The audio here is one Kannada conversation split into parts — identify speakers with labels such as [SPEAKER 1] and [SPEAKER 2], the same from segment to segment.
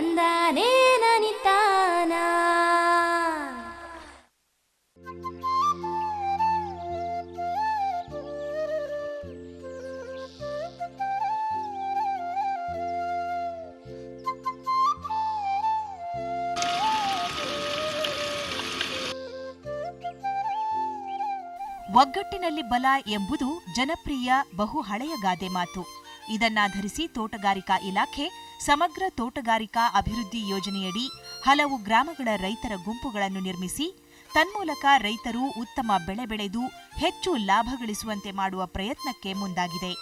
[SPEAKER 1] ತಂದಾನೇ ನನಿತಾನ
[SPEAKER 2] ಒಗ್ಗಟ್ಟಿನಲ್ಲಿ ಬಲ ಎಂಬುದು ಜನಪ್ರಿಯ ಬಹು ಹಳೆಯ ಗಾದೆ ಮಾತು. ಇದನ್ನಾಧರಿಸಿ ತೋಟಗಾರಿಕಾ ಇಲಾಖೆ ಸಮಗ್ರ ತೋಟಗಾರಿಕಾ ಅಭಿವೃದ್ಧಿ ಯೋಜನೆಯಡಿ ಹಲವು ಗ್ರಾಮಗಳ ರೈತರ ಗುಂಪುಗಳನ್ನು ನಿರ್ಮಿಸಿ, ತನ್ಮೂಲಕ ರೈತರು ಉತ್ತಮ ಬೆಳೆ ಬೆಳೆದು ಹೆಚ್ಚು ಲಾಭ ಗಳಿಸುವಂತೆ ಮಾಡುವ ಪ್ರಯತ್ನಕ್ಕೆ ಮುಂದಾಗಿದೆ.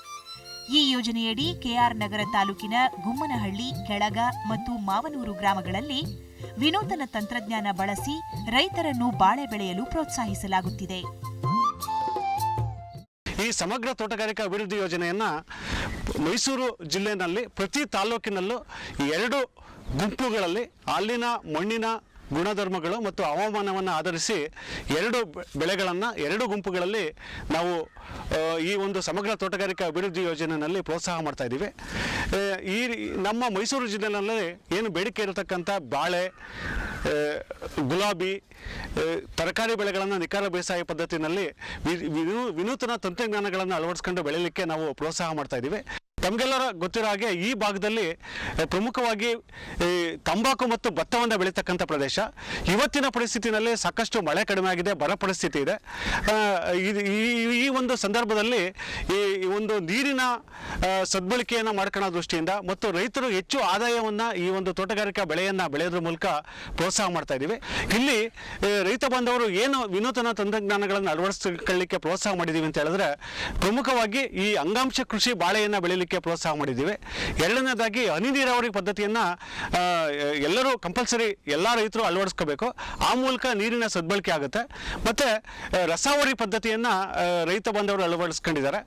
[SPEAKER 2] ಈ ಯೋಜನೆಯಡಿ ಕೆಆರ್ ನಗರ ತಾಲೂಕಿನ ಗುಮ್ಮನಹಳ್ಳಿ, ಕೆಳಗ ಮತ್ತು ಮಾವನೂರು ಗ್ರಾಮಗಳಲ್ಲಿ ವಿನೂತನ ತಂತ್ರಜ್ಞಾನ ಬಳಸಿ ರೈತರನ್ನು ಬಾಳೆ ಬೆಳೆಯಲು ಪ್ರೋತ್ಸಾಹಿಸಲಾಗುತ್ತಿದೆ.
[SPEAKER 3] ಈ ಸಮಗ್ರ ತೋಟಗಾರಿಕಾ ಅಭಿವೃದ್ಧಿ ಯೋಜನೆಯನ್ನ ಮೈಸೂರು ಜಿಲ್ಲೆಯಲ್ಲಿ ಪ್ರತಿ ತಾಲೂಕಿನಲ್ಲೂ ಎರಡು ಗುಂಪುಗಳಲ್ಲಿ ಅಲ್ಲಿನ ಮಣ್ಣಿನ ಗುಣಧರ್ಮಗಳು ಮತ್ತು ಹವಾಮಾನವನ್ನು ಆಧರಿಸಿ ಎರಡು ಬೆಳೆಗಳನ್ನು ಎರಡು ಗುಂಪುಗಳಲ್ಲಿ ನಾವು ಈ ಒಂದು ಸಮಗ್ರ ತೋಟಗಾರಿಕಾ ಅಭಿವೃದ್ಧಿ ಯೋಜನೆಯಲ್ಲಿ ಪ್ರೋತ್ಸಾಹ ಮಾಡ್ತಾ ಇದ್ದೀವಿ. ಈ ನಮ್ಮ ಮೈಸೂರು ಜಿಲ್ಲೆಯಲ್ಲಿ ಏನು ಬೇಡಿಕೆ ಇರತಕ್ಕಂಥ ಬಾಳೆ ಗುಲಾಬಿ ತರಕಾರಿ ಬೆಳೆಗಳನ್ನು ನಿಖರ ಬೇಸಾಯ ಪದ್ಧತಿಯಲ್ಲಿ ವಿನೂತನ ತಂತ್ರಜ್ಞಾನಗಳನ್ನು ಅಳವಡಿಸ್ಕೊಂಡು ಬೆಳೀಲಿಕ್ಕೆ ನಾವು ಪ್ರೋತ್ಸಾಹ ಮಾಡ್ತಾ ಇದ್ದೀವಿ. ತಮಗೆಲ್ಲರ ಗೊತ್ತಿರೋ ಹಾಗೆ ಈ ಭಾಗದಲ್ಲಿ ಪ್ರಮುಖವಾಗಿ ತಂಬಾಕು ಮತ್ತು ಭತ್ತವನ್ನು ಬೆಳೀತಕ್ಕಂಥ ಪ್ರದೇಶ. ಇವತ್ತಿನ ಪರಿಸ್ಥಿತಿನಲ್ಲಿ ಸಾಕಷ್ಟು ಮಳೆ ಕಡಿಮೆ ಆಗಿದೆ, ಬರ ಪರಿಸ್ಥಿತಿ ಇದೆ. ಈ- ಒಂದು ಸಂದರ್ಭದಲ್ಲಿ ಈ ಒಂದು ನೀರಿನ ಸದ್ಬಳಕೆಯನ್ನು ಮಾಡ್ಕೊಳ್ಳೋ ದೃಷ್ಟಿಯಿಂದ ಮತ್ತು ರೈತರು ಹೆಚ್ಚು ಆದಾಯವನ್ನು ಈ ಒಂದು ತೋಟಗಾರಿಕಾ ಬೆಳೆಯನ್ನು ಬೆಳೆಯೋದ್ರ ಮೂಲಕ ಪ್ರೋತ್ಸಾಹ ಮಾಡ್ತಾ ಇದ್ದೀವಿ. ಇಲ್ಲಿ ರೈತ ಬಾಂಧವರು ಏನು ವಿನೂತನ ತಂತ್ರಜ್ಞಾನಗಳನ್ನು ಅಳವಡಿಸ್ಕೊಳ್ಳಿಕ್ಕೆ ಪ್ರೋತ್ಸಾಹ ಮಾಡಿದ್ದೀವಿ ಅಂತ ಹೇಳಿದ್ರೆ, ಪ್ರಮುಖವಾಗಿ ಈ ಅಂಗಾಂಶ ಕೃಷಿ ಬಾಳೆಯನ್ನು ಬೆಳೀಲಿಕ್ಕೆ ಪ್ರೋತ್ಸಾಹ ಮಾಡಿದ್ದೀವಿ. ಎರಡನೇದಾಗಿ ಹನಿ ನೀರಾವರಿ ಪದ್ಧತಿಯನ್ನು ಎಲ್ಲರೂ ಕಂಪಲ್ಸರಿ ಎಲ್ಲ ರೈತರು ಅಳವಡಿಸ್ಕೋಬೇಕು. ಆ ಮೂಲಕ ನೀರಿನ ಸದ್ಬಳಕೆ ಆಗುತ್ತೆ. ಮತ್ತು ರಸಾವರಿ ಪದ್ಧತಿಯನ್ನು ರೈತ ಬಂದವರು ಅಳವಡಿಸ್ಕೊಂಡಿದ್ದಾರೆ.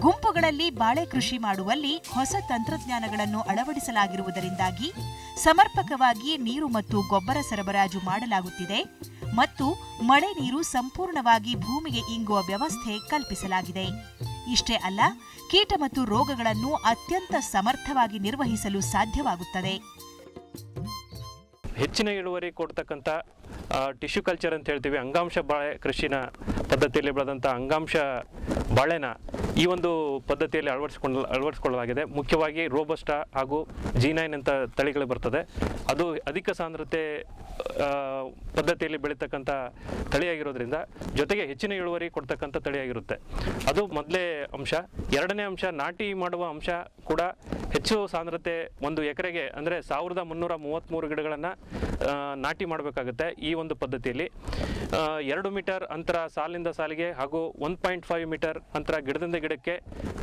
[SPEAKER 2] ಗುಂಪುಗಳಲ್ಲಿ ಬಾಳೆ ಕೃಷಿ ಮಾಡುವಲ್ಲಿ ಹೊಸ ತಂತ್ರಜ್ಞಾನಗಳನ್ನು ಅಳವಡಿಸಲಾಗಿರುವುದರಿಂದಾಗಿ ಸಮರ್ಪಕವಾಗಿ ನೀರು ಮತ್ತು ಗೊಬ್ಬರ ಸರಬರಾಜು ಮಾಡಲಾಗುತ್ತಿದೆ ಮತ್ತು ಮಳೆ ನೀರು ಸಂಪೂರ್ಣವಾಗಿ ಭೂಮಿಗೆ ಇಂಗುವ ವ್ಯವಸ್ಥೆ ಕಲ್ಪಿಸಲಾಗಿದೆ. ಇಷ್ಟೇ ಅಲ್ಲ ಕೀಟ ಮತ್ತು ರೋಗಗಳನ್ನು ಅತ್ಯಂತ ಸಮರ್ಥವಾಗಿ ನಿರ್ವಹಿಸಲು ಸಾಧ್ಯವಾಗುತ್ತದೆ.
[SPEAKER 4] ಹೆಚ್ಚಿನ ಇಳುವರಿ ಕೊಡ್ತಕ್ಕಂಥ ಟಿಶ್ಯೂ ಕಲ್ಚರ್ ಅಂತ ಹೇಳ್ತೀವಿ, ಅಂಗಾಂಶ ಬಾಳೆ ಕೃಷಿನ ಪದ್ಧತಿಯಲ್ಲಿ ಬೆಳೆದಂಥ ಅಂಗಾಂಶ ಬಾಳೆನ ಈ ಒಂದು ಪದ್ಧತಿಯಲ್ಲಿ ಅಳವಡಿಸಿಕೊಂಡ, ಅಳವಡಿಸಿಕೊಳ್ಳಲಾಗಿದೆ. ಮುಖ್ಯವಾಗಿ ರೋಬಸ್ಟಾ ಹಾಗೂ ಜೀನೈನ್ ಅಂತ ತಳಿಗಳು ಬರ್ತದೆ. ಅದು ಅಧಿಕ ಸಾಂದ್ರತೆ ಪದ್ಧತಿಯಲ್ಲಿ ಬೆಳೀತಕ್ಕಂಥ ತಳಿಯಾಗಿರೋದ್ರಿಂದ ಜೊತೆಗೆ ಹೆಚ್ಚಿನ ಇಳುವರಿ ಕೊಡ್ತಕ್ಕಂಥ ತಳಿಯಾಗಿರುತ್ತೆ. ಅದು ಮೊದಲೇ ಅಂಶ. ಎರಡನೇ ಅಂಶ, ನಾಟಿ ಮಾಡುವ ಅಂಶ ಕೂಡ ಹೆಚ್ಚು ಸಾಂದ್ರತೆ ಒಂದು ಎಕರೆಗೆ ಅಂದರೆ ಸಾವಿರದ ಮುನ್ನೂರ ಮೂವತ್ತ್ಮೂರು ಗಿಡಗಳನ್ನು ನಾಟಿ ಮಾಡಬೇಕಾಗುತ್ತೆ ಈ ಒಂದು ಪದ್ಧತಿಯಲ್ಲಿ. ಎರಡು ಮೀಟರ್ ಅಂತರ ಸಾಲಿಂದ ಸಾಲಿಗೆ ಹಾಗೂ ಒನ್ ಪಾಯಿಂಟ್ ಫೈವ್ ಮೀಟರ್ ಅಂತರ ಗಿಡದಿಂದ ಗಿಡಕ್ಕೆ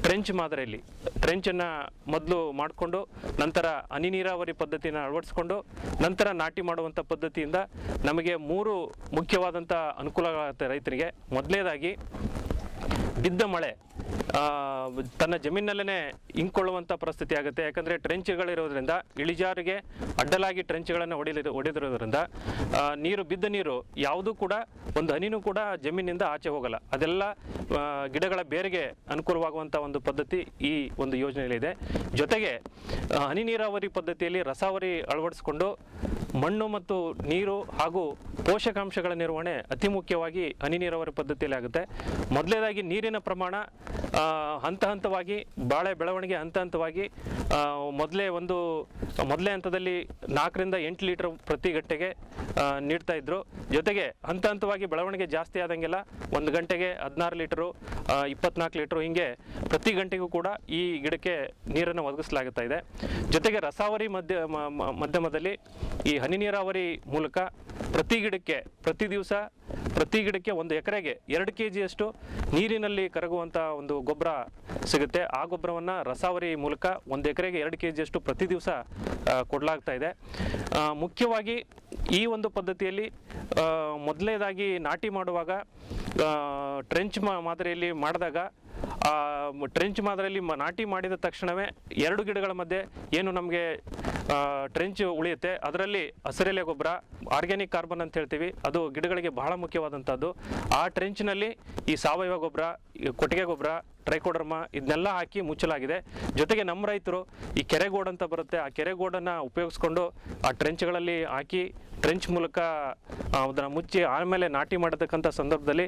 [SPEAKER 4] ಟ್ರೆಂಚ್ ಮಾದರಿಯಲ್ಲಿ. ಟ್ರೆಂಚನ್ನು ಮೊದಲು ಮಾಡಿಕೊಂಡು ನಂತರ ಹನಿ ನೀರಾವರಿ ಪದ್ಧತಿಯನ್ನು ಅಳವಡಿಸ್ಕೊಂಡು ನಂತರ ನಾಟಿ ಮಾಡುವಂಥ ಪದ್ಧತಿಯಿಂದ ನಮಗೆ ಮೂರು ಮುಖ್ಯವಾದಂಥ ಅನುಕೂಲಗಳಾಗುತ್ತೆ ರೈತರಿಗೆ. ಮೊದಲನೇದಾಗಿ, ಬಿದ್ದ ಮಳೆ. ತನ್ನ ಜಮೀನಲ್ಲೇ ಇಂಕೊಳ್ಳುವಂಥ ಪರಿಸ್ಥಿತಿ ಆಗುತ್ತೆ. ಯಾಕಂದರೆ ಟ್ರೆಂಚ್ಗಳಿರೋದ್ರಿಂದ ಇಳಿಜಾರಿಗೆ ಅಡ್ಡಲಾಗಿ ಟ್ರೆಂಚ್ಗಳನ್ನು ಹೊಡಿಲಿ ಹೊಡೆದಿರೋದ್ರಿಂದ ನೀರು, ಬಿದ್ದ ನೀರು ಯಾವುದೂ ಕೂಡ ಒಂದು ಹನಿನೂ ಕೂಡ ಜಮೀನಿಂದ ಆಚೆ ಹೋಗಲ್ಲ. ಅದೆಲ್ಲ ಗಿಡಗಳ ಬೇರಿಗೆ ಅನುಕೂಲವಾಗುವಂಥ ಒಂದು ಪದ್ಧತಿ ಈ ಒಂದು ಯೋಜನೆಯಲ್ಲಿದೆ. ಜೊತೆಗೆ ಹನಿ ನೀರಾವರಿ ಪದ್ಧತಿಯಲ್ಲಿ ರಸಾವರಿ ಅಳವಡಿಸಿಕೊಂಡು ಮಣ್ಣು ಮತ್ತು ನೀರು ಹಾಗೂ ಪೋಷಕಾಂಶಗಳ ನಿರ್ವಹಣೆ ಅತಿ ಮುಖ್ಯವಾಗಿ ಹನಿ ನೀರಾವರಿ ಪದ್ಧತಿಯಲ್ಲಿ ಆಗುತ್ತೆ. ಮೊದಲನೇದಾಗಿ ನೀರಿನ ಪ್ರಮಾಣ ಹಂತ ಹಂತವಾಗಿ, ಬಾಳೆ ಬೆಳವಣಿಗೆ ಹಂತ ಹಂತವಾಗಿ ಮೊದಲೇ ಒಂದು, ಮೊದಲೇ ಹಂತದಲ್ಲಿ ನಾಲ್ಕರಿಂದ ಎಂಟು ಲೀಟರ್ ಪ್ರತಿ ಗಂಟೆಗೆ ನೀಡ್ತಾ ಇದ್ರು. ಜೊತೆಗೆ ಹಂತ ಹಂತವಾಗಿ ಬೆಳವಣಿಗೆ ಜಾಸ್ತಿ ಆದಂಗೆಲ್ಲ ಒಂದು ಗಂಟೆಗೆ ಹದಿನಾರು ಲೀಟರು ಇಪ್ಪತ್ನಾಲ್ಕು ಲೀಟರು ಹಿಂಗೆ ಪ್ರತಿ ಗಂಟೆಗೂ ಕೂಡ ಈ ಗಿಡಕ್ಕೆ ನೀರನ್ನು ಒದಗಿಸಲಾಗುತ್ತಾ ಇದೆ. ಜೊತೆಗೆ ರಸಾವರಿ ಮಧ್ಯ ಮಧ್ಯಮದಲ್ಲಿ ಈ ಹನಿ ನೀರಾವರಿ ಮೂಲಕ ಪ್ರತಿ ಗಿಡಕ್ಕೆ ಪ್ರತಿ ದಿವಸ ಪ್ರತಿ ಗಿಡಕ್ಕೆ ಒಂದು ಎಕರೆಗೆ ಎರಡು ಕೆ ಜಿಯಷ್ಟು ನೀರಿನಲ್ಲಿ ಕರಗುವಂಥ ಒಂದು ಗೊಬ್ಬರ ಸಿಗುತ್ತೆ. ಆ ಗೊಬ್ಬರವನ್ನು ರಸಾವರಿ ಮೂಲಕ ಒಂದು ಎಕರೆಗೆ ಎರಡು ಕೆ ಜಿಯಷ್ಟು ಪ್ರತಿ ದಿವಸ ಕೊಡಲಾಗ್ತಾ ಇದೆ. ಮುಖ್ಯವಾಗಿ ಈ ಒಂದು ಪದ್ಧತಿಯಲ್ಲಿ ಮೊದಲನೇದಾಗಿ ನಾಟಿ ಮಾಡುವಾಗ ಟ್ರೆಂಚ್ ಮಾದರಿಯಲ್ಲಿ ಮಾಡಿದಾಗ ಟ್ರೆಂಚ್ ಮಾದರಿಯಲ್ಲಿ ನಾಟಿ ಮಾಡಿದ ತಕ್ಷಣವೇ ಎರಡು ಗಿಡಗಳ ಮಧ್ಯೆ ಏನು ನಮಗೆ ಟ್ರೆಂಚ್ ಉಳಿಯುತ್ತೆ. ಅದರಲ್ಲಿ ಹಸಿರೆಲೆ ಗೊಬ್ಬರ ಆರ್ಗ್ಯಾನಿಕ್ ಕಾರ್ಬನ್ ಅಂತ ಹೇಳ್ತೀವಿ. ಅದು ಗಿಡಗಳಿಗೆ ಬಹಳ ಮುಖ್ಯವಾದಂಥದ್ದು. ಆ ಟ್ರೆಂಚ್ನಲ್ಲಿ ಈ ಸಾವಯವ ಗೊಬ್ಬರ ಕೊಟ್ಟಿಗೆ ಗೊಬ್ಬರ ಟ್ರೈಕೋಡರ್ಮ ಇದನ್ನೆಲ್ಲ ಹಾಕಿ ಮುಚ್ಚಲಾಗಿದೆ. ಜೊತೆಗೆ ನಮ್ಮ ರೈತರು ಈ ಕೆರೆಗೋಡ್ ಅಂತ ಬರುತ್ತೆ. ಆ ಕೆರೆಗೋಡನ್ನು ಉಪಯೋಗಿಸ್ಕೊಂಡು ಆ ಟ್ರೆಂಚ್ಗಳಲ್ಲಿ ಹಾಕಿ ಟ್ರೆಂಚ್ ಮೂಲಕ ಅದನ್ನು ಮುಚ್ಚಿ ಆಮೇಲೆ ನಾಟಿ ಮಾಡತಕ್ಕಂಥ ಸಂದರ್ಭದಲ್ಲಿ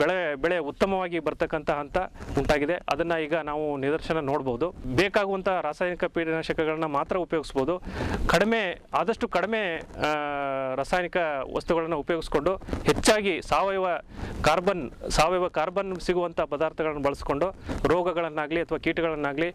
[SPEAKER 4] ಬೆಳೆ ಬೆಳೆ ಉತ್ತಮವಾಗಿ ಬರ್ತಕ್ಕಂಥ ಹಂತ ಉಂಟಾಗಿದೆ. ಅದನ್ನು ಈಗ ನಾವು ನಿದರ್ಶನ ನೋಡ್ಬೋದು. ಬೇಕಾಗುವಂಥ ರಾಸಾಯನಿಕ ಕೀಟನಾಶಕಗಳನ್ನ ಮಾತ್ರ ಉಪಯೋಗಿಸ್ಬೋದು. ಕಡಿಮೆ, ಆದಷ್ಟು ಕಡಿಮೆ ರಾಸಾಯನಿಕ ವಸ್ತುಗಳನ್ನು ಉಪಯೋಗಿಸ್ಕೊಂಡು, ಹೆಚ್ಚಾಗಿ ಸಾವಯವ ಕಾರ್ಬನ್ ಸಾವಯವ ಕಾರ್ಬನ್ ಸಿಗುವಂಥ ಪದಾರ್ಥಗಳನ್ನು ಬಳಸ್ಕೊಂಡು, ರೋಗಗಳನ್ನಾಗಲಿ ಅಥವಾ ಕೀಟಗಳನ್ನಾಗಲಿ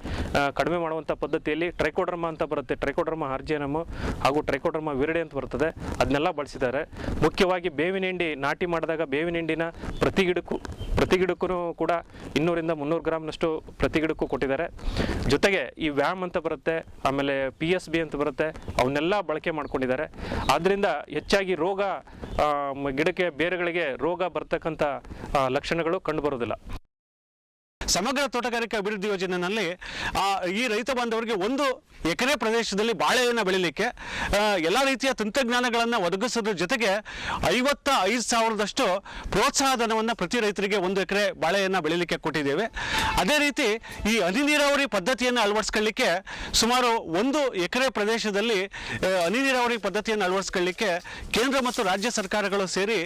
[SPEAKER 4] ಕಡಿಮೆ ಮಾಡುವಂಥ ಪದ್ಧತಿಯಲ್ಲಿ ಟ್ರೈಕೋಡ್ರಮ ಅಂತ ಬರುತ್ತೆ. ಟ್ರೈಕೋಡ್ರಮ ಹಾರ್ಜಿಯನಮ್ ಹಾಗೂ ಟ್ರೈಕೋಡ್ರಮ ವಿರಡೆ ಅಂತ ಬರ್ತದೆ. ಅದನ್ನೆಲ್ಲ ಬಳಸಿದ್ದಾರೆ. ಮುಖ್ಯವಾಗಿ ಬೇವಿನ ಹಿಂಡಿ ನಾಟಿ ಮಾಡಿದಾಗ ಬೇವಿನ ಹಿಂಡಿನ ಪ್ರತಿ ಗಿಡಕ್ಕೂ ಪ್ರತಿ ಗಿಡಕ್ಕೂ ಕೂಡ ಇನ್ನೂರಿಂದ ಮುನ್ನೂರು ಗ್ರಾಮ್ನಷ್ಟು ಪ್ರತಿ ಗಿಡಕ್ಕೂ ಕೊಟ್ಟಿದ್ದಾರೆ. ಜೊತೆಗೆ ಈ ವ್ಯಾಮ್ ಅಂತ ಬರುತ್ತೆ, ಆಮೇಲೆ ಪಿ ಎಸ್ ಬಿ ಅಂತ ಬರುತ್ತೆ, ಅವನ್ನೆಲ್ಲ ಬಳಕೆ ಮಾಡ್ಕೊಂಡಿದ್ದಾರೆ. ಆದ್ದರಿಂದ ಹೆಚ್ಚಾಗಿ ರೋಗ ಗಿಡಕ್ಕೆ, ಬೇರುಗಳಿಗೆ ರೋಗ ಬರ್ತಕ್ಕಂಥ ಲಕ್ಷಣಗಳು ಕಂಡುಬರೋದಿಲ್ಲ
[SPEAKER 3] ಸಮಗ್ರ ತೋಟಗಾರಿಕೆ ಅಭಿವೃದ್ಧಿ ಯೋಜನೆಯಲ್ಲಿ ಈ ರೈತ ಬಾಂಧವರಿಗೆ ಒಂದು ಎಕರೆ ಪ್ರದೇಶದಲ್ಲಿ ಬಾಳೆಯನ್ನು ಬೆಳಿಲಿಕ್ಕೆ ಎಲ್ಲ ರೀತಿಯ ತಂತ್ರಜ್ಞಾನಗಳನ್ನು ಒದಗಿಸೋದ್ರ ಜೊತೆಗೆ ಐವತ್ತ ಐದು ಸಾವಿರದಷ್ಟು ಪ್ರೋತ್ಸಾಹ ಧನವನ್ನು ಪ್ರತಿ ರೈತರಿಗೆ ಒಂದು ಎಕರೆ ಬಾಳೆಯನ್ನು ಬೆಳಿಲಿಕ್ಕೆ ಕೊಟ್ಟಿದ್ದೇವೆ. ಅದೇ ರೀತಿ ಈ ಹನಿ ನೀರಾವರಿ ಪದ್ಧತಿಯನ್ನು ಅಳವಡಿಸ್ಕೊಳ್ಳಿಕ್ಕೆ ಸುಮಾರು ಒಂದು ಎಕರೆ ಪ್ರದೇಶದಲ್ಲಿ ಹನಿ ನೀರಾವರಿ ಪದ್ಧತಿಯನ್ನು ಅಳವಡಿಸ್ಕೊಳ್ಳಿಕ್ಕೆ ಕೇಂದ್ರ ಮತ್ತು ರಾಜ್ಯ ಸರ್ಕಾರಗಳು ಸೇರಿ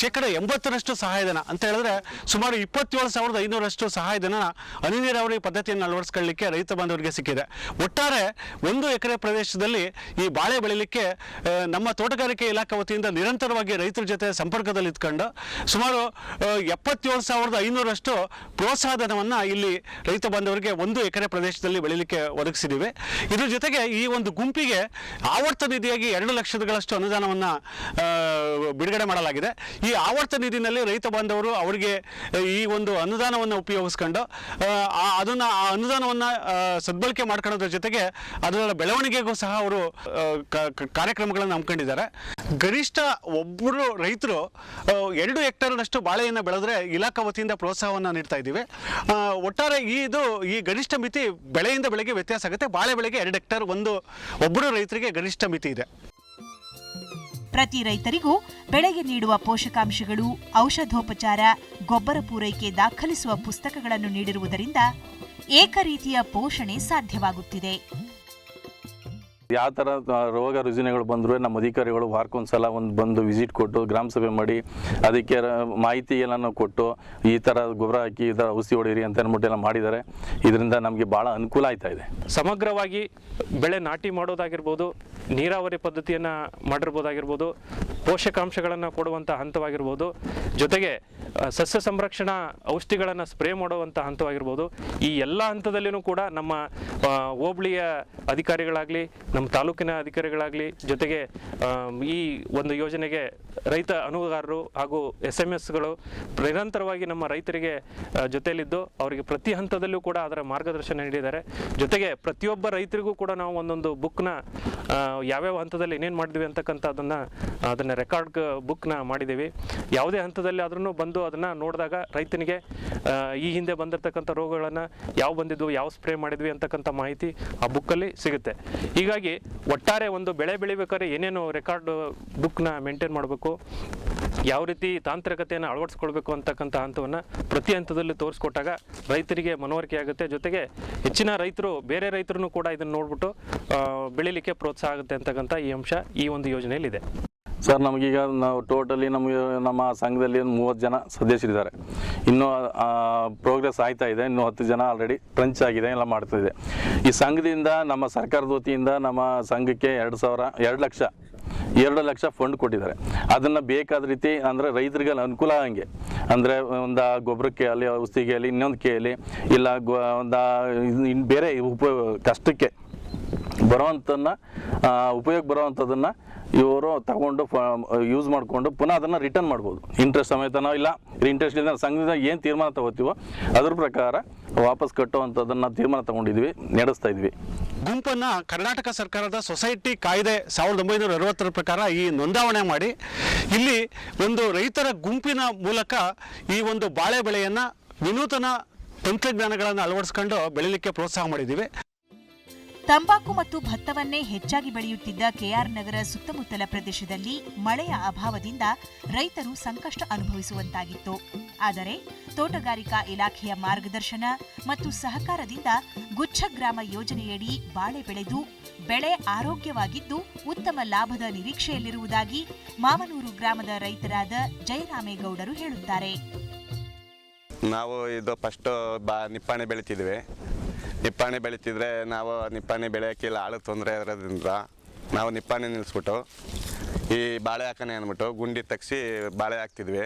[SPEAKER 3] ಶೇಕಡ ಎಂಬತ್ತರಷ್ಟು ಸಹಾಯಧನ ಅಂತ ಹೇಳಿದ್ರೆ ಸುಮಾರು ಇಪ್ಪತ್ತೇಳು ಸಾವಿರದ ಐನೂರಷ್ಟು ಸಹಾಯಧನ ಹನಿ ನೀರಾವರಿ ಪದ್ಧತಿಯನ್ನು ಅಳವಡಿಸ್ಕೊಳ್ಳಿಕ್ಕೆ ರೈತ ಬಾಂಧವರಿಗೆ ಸಿಕ್ಕಿದೆ. ಒಟ್ಟಾರೆ ಒಂದು ಎಕರೆ ಪ್ರದೇಶದಲ್ಲಿ ಈ ಬಾಳೆ ಬೆಳಿಲಿಕ್ಕೆ ನಮ್ಮ ತೋಟಗಾರಿಕೆ ಇಲಾಖೆ ವತಿಯಿಂದ ನಿರಂತರವಾಗಿ ರೈತರ ಜೊತೆ ಸಂಪರ್ಕದಲ್ಲಿ ಇದ್ಕೊಂಡು, ಸುಮಾರು ಎಪ್ಪತ್ತೇಳು ಸಾವಿರದ ಐನೂರಷ್ಟು ಪ್ರೋತ್ಸಾಹ ಧನವನ್ನು ಇಲ್ಲಿ ರೈತ ಬಾಂಧವರಿಗೆ ಒಂದು ಎಕರೆ ಪ್ರದೇಶದಲ್ಲಿ ಬೆಳಿಲಿಕ್ಕೆ ಒದಗಿಸಿದ್ದೀವಿ. ಇದ್ರ ಜೊತೆಗೆ ಈ ಒಂದು ಗುಂಪಿಗೆ ಆವರ್ತ ನಿಧಿಯಾಗಿ ಎರಡು ಲಕ್ಷಗಳಷ್ಟು ಅನುದಾನವನ್ನು ಬಿಡುಗಡೆ ಮಾಡಲಾಗಿದೆ. ಈ ಆವರ್ತ ನಿಧಿನಲ್ಲಿ ರೈತ ಬಾಂಧವರು ಅವರಿಗೆ ಈ ಒಂದು ಅನುದಾನವನ್ನು ಉಪಯೋಗಿಸ್ಕೊಂಡು ಆ- ಅದನ್ನ, ಆ ಅನುದಾನವನ್ನು ಸದ್ಬಳಕೆ ಮಾಡ್ಕೊಳ್ಳೋದ್ರ ಜೊತೆಗೆ ಅದರ ಬೆಳವಣಿಗೆಗೂ ಸಹ ಅವರು ಕಾರ್ಯಕ್ರಮಗಳನ್ನು ಹಮ್ಮಿಕೊಂಡಿದ್ದಾರೆ. ಗರಿಷ್ಠ ಒಬ್ಬರು ರೈತರು ಎರಡು ಹೆಕ್ಟೇರ್ನಷ್ಟು ಬಾಳೆಯನ್ನು ಬೆಳೆದ್ರೆ ಇಲಾಖಾ ವತಿಯಿಂದ ಪ್ರೋತ್ಸಾಹವನ್ನು ನೀಡ್ತಾ ಇದ್ದೀವಿ. ಒಟ್ಟಾರೆ ಈ ಇದು, ಈ ಗರಿಷ್ಠ ಮಿತಿ ಬೆಳೆಯಿಂದ ಬೆಳೆಗೆ ವ್ಯತ್ಯಾಸ ಆಗುತ್ತೆ. ಬಾಳೆ ಬೆಳೆಗೆ ಎರಡು ಹೆಕ್ಟೇರ್ ಒಂದು ಒಬ್ಬರು ರೈತರಿಗೆ ಗರಿಷ್ಠ ಮಿತಿ ಇದೆ.
[SPEAKER 2] ಪ್ರತಿ ರೈತರಿಗೂ ಬೆಳೆಗೆ ನೀಡುವ ಪೋಷಕಾಂಶಗಳು ಔಷಧೋಪಚಾರ ಗೊಬ್ಬರ ಪೂರೈಕೆ ದಾಖಲಿಸುವ ಪುಸ್ತಕಗಳನ್ನು ನೀಡಿರುವುದರಿಂದ ಏಕರೀತಿಯ ಪೋಷಣೆ ಸಾಧ್ಯವಾಗುತ್ತಿದೆ.
[SPEAKER 5] ಯಾವ ಥರ ರೋಗ ರುಜಿನಗಳು ಬಂದರೂ ನಮ್ಮ ಅಧಿಕಾರಿಗಳು ವಾರಕ್ಕೊಂದ್ಸಲ ಒಂದು ಬಂದು ವಿಸಿಟ್ ಕೊಟ್ಟು ಗ್ರಾಮ ಸಭೆ ಮಾಡಿ ಅದಕ್ಕೆ ಮಾಹಿತಿ ಎಲ್ಲನೂ ಕೊಟ್ಟು ಈ ಥರ ಗೊಬ್ಬರ ಹಾಕಿ ಈ ಥರ ಔಷಧಿ ಹೊಡೀರಿ ಅಂತ ಅಂದ್ಬಿಟ್ಟು ಎಲ್ಲ ಮಾಡಿದ್ದಾರೆ. ಇದರಿಂದ ನಮಗೆ ಭಾಳ ಅನುಕೂಲ ಆಯ್ತಾ ಇದೆ.
[SPEAKER 4] ಸಮಗ್ರವಾಗಿ ಬೆಳೆ ನಾಟಿ ಮಾಡೋದಾಗಿರ್ಬೋದು, ನೀರಾವರಿ ಪದ್ಧತಿಯನ್ನು ಮಾಡಿರ್ಬೋದಾಗಿರ್ಬೋದು, ಪೋಷಕಾಂಶಗಳನ್ನು ಕೊಡುವಂಥ ಹಂತವಾಗಿರ್ಬೋದು, ಜೊತೆಗೆ ಸಸ್ಯ ಸಂರಕ್ಷಣಾ ಔಷಧಿಗಳನ್ನು ಸ್ಪ್ರೇ ಮಾಡುವಂಥ ಹಂತವಾಗಿರ್ಬೋದು, ಈ ಎಲ್ಲ ಹಂತದಲ್ಲಿಯೂ ಕೂಡ ನಮ್ಮ ಹೋಬಳಿಯ ಅಧಿಕಾರಿಗಳಾಗಲಿ ನಮ್ಮ ತಾಲೂಕಿನ ಅಧಿಕಾರಿಗಳಾಗಲಿ, ಜೊತೆಗೆ ಈ ಒಂದು ಯೋಜನೆಗೆ ರೈತ ಅನುಗಾರರು ಹಾಗೂ ಎಸ್ ಎಂ ಎಸ್ಗಳು ನಿರಂತರವಾಗಿ ನಮ್ಮ ರೈತರಿಗೆ ಜೊತೆಯಲ್ಲಿದ್ದು ಅವರಿಗೆ ಪ್ರತಿ ಹಂತದಲ್ಲೂ ಕೂಡ ಅದರ ಮಾರ್ಗದರ್ಶನ ನೀಡಿದ್ದಾರೆ. ಜೊತೆಗೆ ಪ್ರತಿಯೊಬ್ಬ ರೈತರಿಗೂ ಕೂಡ ನಾವು ಒಂದೊಂದು ಬುಕ್ನ ಯಾವ್ಯಾವ ಹಂತದಲ್ಲಿ ಏನೇನು ಮಾಡಿದ್ವಿ ಅಂತಕ್ಕಂಥ ಅದನ್ನು ರೆಕಾರ್ಡ್ ಬುಕ್ನ ಮಾಡಿದ್ದೀವಿ. ಯಾವುದೇ ಹಂತದಲ್ಲಿ ಆದ್ರೂ ಬಂದು ಅದನ್ನು ನೋಡಿದಾಗ ರೈತನಿಗೆ ಈ ಹಿಂದೆ ಬಂದಿರತಕ್ಕಂಥ ರೋಗಗಳನ್ನು, ಯಾವ ಬಂದಿದ್ವು, ಯಾವ ಸ್ಪ್ರೇ ಮಾಡಿದ್ವಿ ಅಂತಕ್ಕಂಥ ಮಾಹಿತಿ ಆ ಬುಕ್ಕಲ್ಲಿ ಸಿಗುತ್ತೆ. ಹೀಗಾಗಿ ಒಟ್ಟಾರೆ ಒಂದು ಬೆಳೆ ಬೆಳಿಬೇಕಾದ್ರೆ ಏನೇನು ರೆಕಾರ್ಡ್ ಬುಕ್ನ ಮೇಂಟೈನ್ ಮಾಡಬೇಕು, ಯಾವ ರೀತಿ ತಾಂತ್ರಿಕತೆಯನ್ನು ಅಳವಡಿಸ್ಕೊಳ್ಬೇಕು ಅಂತಕ್ಕಂಥ ಹಂತವನ್ನು ಪ್ರತಿ ಹಂತದಲ್ಲಿ ತೋರಿಸ್ಕೊಟ್ಟಾಗ ರೈತರಿಗೆ ಮನವರಿಕೆ ಆಗುತ್ತೆ ಜೊತೆಗೆ ಹೆಚ್ಚಿನ ರೈತರು, ಬೇರೆ ರೈತರು ಕೂಡ ಇದನ್ನು ನೋಡ್ಬಿಟ್ಟು ಬೆಳೀಲಿಕ್ಕೆ ಪ್ರೋತ್ಸಾಹ ಆಗುತ್ತೆ ಅಂತಕ್ಕಂಥ ಈ ಅಂಶ ಈ ಒಂದು ಯೋಜನೆಯಲ್ಲಿದೆ.
[SPEAKER 5] ಸರ್, ನಮಗೀಗ ನಾವು ಟೋಟಲಿ ನಮಗೆ ನಮ್ಮ ಸಂಘದಲ್ಲಿ ಒಂದು ಮೂವತ್ತು ಜನ ಸದಸ್ಯರಿದ್ದಾರೆ. ಇನ್ನೂ ಪ್ರೋಗ್ರೆಸ್ ಆಯ್ತಾ ಇದೆ. ಇನ್ನೂ ಹತ್ತು ಜನ ಆಲ್ರೆಡಿ ಟ್ರಂಚ್ ಆಗಿದೆ, ಎಲ್ಲ ಮಾಡ್ತಿದೆ. ಈ ಸಂಘದಿಂದ, ನಮ್ಮ ಸರ್ಕಾರದ ವತಿಯಿಂದ ನಮ್ಮ ಸಂಘಕ್ಕೆ ಎರಡು ಸಾವಿರ, ಎರಡು ಲಕ್ಷ ಎರಡು ಲಕ್ಷ ಫಂಡ್ ಕೊಟ್ಟಿದ್ದಾರೆ. ಅದನ್ನು ಬೇಕಾದ ರೀತಿ, ಅಂದರೆ ರೈತರಿಗೆ ಅನುಕೂಲ ಆಗಂಗೆ. ಅಂದರೆ ಒಂದು ಗೊಬ್ಬರಕ್ಕೆ ಅಲ್ಲಿ, ಔಷಧಿಗೆ ಅಲ್ಲಿ, ಇನ್ನೊಂದಕ್ಕೆ ಅಲ್ಲಿ, ಇಲ್ಲ ಒಂದು ಬೇರೆ ಉಪ, ಕಷ್ಟಕ್ಕೆ ಬರೋವಂಥನ್ನ ಉಪಯೋಗ ಬರೋವಂಥದ್ದನ್ನು ಇವರು ತಗೊಂಡು ಯೂಸ್ ಮಾಡಿಕೊಂಡು ಪುನಃ ಅದನ್ನು ರಿಟರ್ನ್ ಮಾಡ್ಬೋದು. ಇಂಟ್ರೆಸ್ಟ್ ಸಮೇತನೋ ಇಲ್ಲ ಇಂಟ್ರೆಸ್ಟ್ ಇಲ್ಲ ಸಂಘದಿಂದ ಏನು ತೀರ್ಮಾನ ತಗೋತೀವೋ ಅದ್ರ ಪ್ರಕಾರ ವಾಪಸ್ ಕಟ್ಟುವಂಥದ್ದನ್ನು ತೀರ್ಮಾನ ತಗೊಂಡಿದ್ವಿ, ನಡೆಸ್ತಾ ಇದ್ವಿ.
[SPEAKER 3] ಗುಂಪನ್ನ ಕರ್ನಾಟಕ ಸರ್ಕಾರದ ಸೊಸೈಟಿ ಕಾಯ್ದೆ ಸಾವಿರದ ಒಂಬೈನೂರ ಅರವತ್ತರ ಪ್ರಕಾರ ಈ ನೋಂದಾವಣೆ ಮಾಡಿ. ಇಲ್ಲಿ ಒಂದು ರೈತರ ಗುಂಪಿನ ಮೂಲಕ ಈ ಒಂದು ಬಾಳೆ ಬೆಳೆಯನ್ನ ವಿನೂತನ ತಂತ್ರಜ್ಞಾನಗಳನ್ನು ಅಳವಡಿಸ್ಕೊಂಡು ಬೆಳಿಲಿಕ್ಕೆ ಪ್ರೋತ್ಸಾಹ ಮಾಡಿದ್ದೀವಿ.
[SPEAKER 2] ತಂಬಾಕು ಮತ್ತು ಭತ್ತವನ್ನೇ ಹೆಚ್ಚಾಗಿ ಬೆಳೆಯುತ್ತಿದ್ದ ಕೆಆರ್ ನಗರ ಸುತ್ತಮುತ್ತಲ ಪ್ರದೇಶದಲ್ಲಿ ಮಳೆಯ ಅಭಾವದಿಂದ ರೈತರು ಸಂಕಷ್ಟ ಅನುಭವಿಸುವಂತಾಗಿತ್ತು. ಆದರೆ ತೋಟಗಾರಿಕಾ ಇಲಾಖೆಯ ಮಾರ್ಗದರ್ಶನ ಮತ್ತು ಸಹಕಾರದಿಂದ ಗುಚ್ಛಗ್ರಾಮ ಯೋಜನೆಯಡಿ ಬಾಳೆ ಬೆಳೆದು ಬೆಳೆ ಆರೋಗ್ಯವಾಗಿದ್ದು ಉತ್ತಮ ಲಾಭದ ನಿರೀಕ್ಷೆಯಲ್ಲಿರುವುದಾಗಿ ಮಾವನೂರು ಗ್ರಾಮದ ರೈತರಾದ ಜಯರಾಮೇಗೌಡರು ಹೇಳುತ್ತಾರೆ.
[SPEAKER 6] ನಾವು ಇದು ಫಸ್ಟ್ ಬಾ, ನಿಪ್ಪಾಣಿ ಬೆಳಿತಿದ್ವಿ. ನಿಪ್ಪಾಣಿ ಬೆಳಿತಿದ್ರೆ ನಾವು ನಿಪ್ಪಾಣಿ ಬೆಳೆಯೋಕ್ಕಿಲ್ಲ ಆಳು ತೊಂದರೆ ಇರೋದ್ರಿಂದ ನಾವು ನಿಪ್ಪಾಣಿ ನಿಲ್ಲಿಸ್ಬಿಟ್ಟು ಈ ಬಾಳೆ ಹಾಕನೆ ಅಂದ್ಬಿಟ್ಟು ಗುಂಡಿ ತೆಗ್ಸಿ ಬಾಳೆ ಹಾಕ್ತಿದ್ವಿ.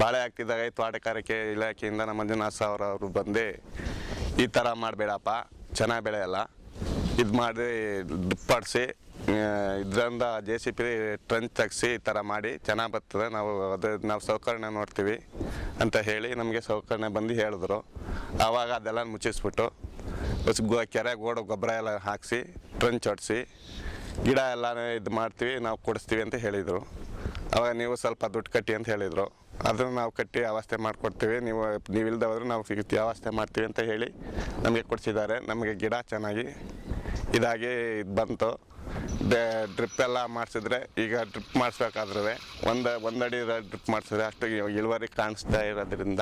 [SPEAKER 6] ಬಾಳೆ ಹಾಕ್ತಿದ್ದಾಗ ಈ ತೋಟಗಾರಿಕೆ ಇಲಾಖೆಯಿಂದ ನಮ್ಮ ಮಂಜುನಾಥ್ ಸಾವಿರ ಅವರು ಬಂದು ಈ ಥರ ಮಾಡಬೇಡಪ್ಪ, ಚೆನ್ನಾಗಿ ಬೆಳೆಯಲ್ಲ. ಇದು ಮಾಡಿ ದುಪ್ಪಾಡಿಸಿ ಇದರಿಂದ ಜೆ ಸಿ ಪಿ ಟ್ರಂಚ್ ತಗ್ಸಿ ಈ ಥರ ಮಾಡಿ ಚೆನ್ನಾಗಿ ಬರ್ತದೆ. ನಾವು ಅದು ನಾವು ಸೌಕರ್ಯ ನೋಡ್ತೀವಿ ಅಂತ ಹೇಳಿ ನಮಗೆ ಸೌಕರ್ಯ ಬಂದು ಹೇಳಿದ್ರು. ಆವಾಗ ಅದೆಲ್ಲ ಮುಚ್ಚಿಸ್ಬಿಟ್ಟು ಗೋ ಕೆರೆ ಓಡೋ ಗೊಬ್ಬರ ಎಲ್ಲ ಹಾಕಿಸಿ ಟ್ರಂಚ್ ಹೊಡಿಸಿ, ಗಿಡ ಎಲ್ಲ ಇದು ಮಾಡ್ತೀವಿ, ನಾವು ಕೊಡಿಸ್ತೀವಿ ಅಂತ ಹೇಳಿದರು. ಅವಾಗ ನೀವು ಸ್ವಲ್ಪ ದುಡ್ಡು ಕಟ್ಟಿ ಅಂತ ಹೇಳಿದರು. ಅದನ್ನು ನಾವು ಕಟ್ಟಿ ವ್ಯವಸ್ಥೆ ಮಾಡಿಕೊಡ್ತೀವಿ. ನೀವು ನೀವು ಇಲ್ದೆ ನಾವು ವ್ಯವಸ್ಥೆ ಮಾಡ್ತೀವಿ ಅಂತ ಹೇಳಿ ನಮಗೆ ಕೊಡಿಸಿದ್ದಾರೆ. ನಮಗೆ ಗಿಡ ಚೆನ್ನಾಗಿ ಇದಾಗಿ ಇದು ಬಂತು. ಡ್ರಿಪ್ ಎಲ್ಲ ಮಾಡಿಸಿದ್ರೆ ಈಗ ಡ್ರಿಪ್ ಮಾಡಿಸ್ಬೇಕಾದ್ರೆ ಒಂದು, ಒಂದಡಿ ಡ್ರಿಪ್ ಮಾಡಿಸಿದ್ರೆ ಅಷ್ಟು ಇಳುವರಿ ಕಾಣಿಸ್ತಾ ಇರೋದ್ರಿಂದ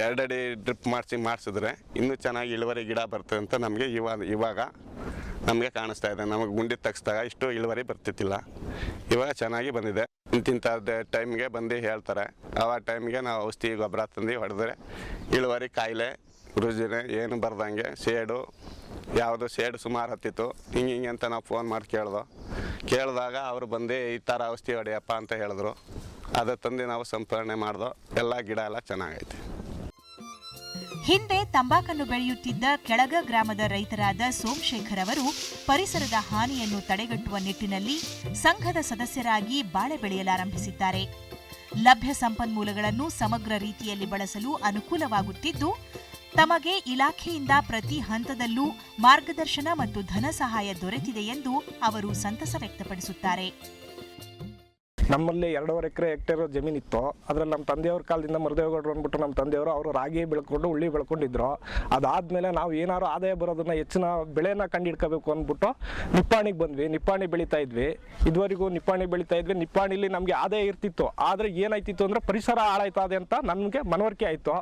[SPEAKER 6] ಎರಡಡಿ ಡ್ರಿಪ್ ಮಾಡಿಸಿ, ಮಾಡಿಸಿದ್ರೆ ಇನ್ನೂ ಚೆನ್ನಾಗಿ ಇಳುವರಿ ಗಿಡ ಬರ್ತದೆ ಅಂತ ನಮಗೆ ಇವಾಗ ಇವಾಗ ನಮಗೆ ಕಾಣಿಸ್ತಾ ಇದೆ. ನಮಗೆ ಗುಂಡಿ ತೆಗ್ಸ್ದಾಗ ಇಷ್ಟು ಇಳುವರಿ ಬರ್ತಿತ್ತಿಲ್ಲ. ಇವಾಗ ಚೆನ್ನಾಗಿ ಬಂದಿದೆ. ಇಂತಿಂಥದ್ದು ಟೈಮ್ಗೆ ಬಂದು ಹೇಳ್ತಾರೆ. ಆವಾಗ ಟೈಮ್ಗೆ ನಾವು ಔಷಧಿ ಗೊಬ್ಬರ ತಂದು ಹೊಡೆದ್ರೆ ಇಳುವರಿ ಕಾಯಿಲೆ ರುಜಿನೆ ಏನು ಬರ್ದಂಗೆ? ಸೇಡು. ಯಾವುದು ಸೇಡು ಸುಮಾರು ಹತ್ತಿತ್ತು. ಹಿಂಗೆ ಹಿಂಗೆ ಅಂತ ನಾವು ಫೋನ್ ಮಾಡಿ ಕೇಳ್ದೋ. ಕೇಳಿದಾಗ ಅವರು ಬಂದು, ಈ ಥರ ಔಷಧಿ ಹೊಡೆಯಪ್ಪ ಅಂತ ಹೇಳಿದ್ರು. ಅದು ತಂದು ನಾವು ಸಂಪರ್ಣೆ ಮಾಡ್ದೋ. ಎಲ್ಲ ಗಿಡ ಎಲ್ಲ ಚೆನ್ನಾಗೈತೆ.
[SPEAKER 2] ಹಿಂದೆ ತಂಬಾಕನ್ನು ಬೆಳೆಯುತ್ತಿದ್ದ ಕೆಳಗ ಗ್ರಾಮದ ರೈತರಾದ ಸೋಮಶೇಖರ್ ಅವರು ಪರಿಸರದ ಹಾನಿಯನ್ನು ತಡೆಗಟ್ಟುವ ನಿಟ್ಟಿನಲ್ಲಿ ಸಂಘದ ಸದಸ್ಯರಾಗಿ ಬಾಳೆ ಬೆಳೆಯಲಾರಂಭಿಸಿದ್ದಾರೆ. ಲಭ್ಯ ಸಂಪನ್ಮೂಲಗಳನ್ನು ಸಮಗ್ರ ರೀತಿಯಲ್ಲಿ ಬಳಸಲು ಅನುಕೂಲವಾಗುತ್ತಿದ್ದು ತಮಗೆ ಇಲಾಖೆಯಿಂದ ಪ್ರತಿ ಹಂತದಲ್ಲೂ ಮಾರ್ಗದರ್ಶನ ಮತ್ತು ಧನ ಸಹಾಯ ದೊರೆತಿದೆ ಎಂದು ಅವರು ಸಂತಸ ವ್ಯಕ್ತಪಡಿಸುತ್ತಾರೆ.
[SPEAKER 7] ನಮ್ಮಲ್ಲಿ ಎರಡೂವರೆ ಎಕರೆ ಹೆಕ್ಟೇರ್ ಜಮೀನಿತ್ತು ಅದ್ರಲ್ಲಿ ನಮ್ಮ ತಂದೆಯವ್ರ ಕಾಲದಿಂದ ಮರದೇವಗೌಡ್ರು ಅಂದ್ಬಿಟ್ಟು ನಮ್ಮ ತಂದೆಯವರು ಅವರು ರಾಗಿ ಬೆಳ್ಕೊಂಡು ಉಳ್ಳಿ ಬೆಳ್ಕೊಂಡಿದ್ರು. ಅದಾದ್ಮೇಲೆ ನಾವು ಏನಾದ್ರು ಆದಾಯ ಬರೋದನ್ನ, ಹೆಚ್ಚಿನ ಬೆಳೆನ ಕಂಡಿಡ್ಕೋಬೇಕು ಅಂದ್ಬಿಟ್ಟು ನಿಪ್ಪಾಣಿಗೆ ಬಂದ್ವಿ. ನಿಪ್ಪಾಣಿ ಬೆಳೀತಾ ಇದ್ವಿ. ಇದುವರೆಗೂ ನಿಪ್ಪಾಣಿ ಬೆಳೀತಾ ಇದ್ವಿ. ನಿಪ್ಪಾಣಿಲಿ ನಮಗೆ ಆದಾಯ ಇರ್ತಿತ್ತು. ಆದರೆ ಏನಾಯ್ತಿತ್ತು ಅಂದ್ರೆ ಪರಿಸರ ಹಾಳಾಯ್ತದೆ ಅಂತ ನಮಗೆ ಮನವರಿಕೆ ಆಯಿತು.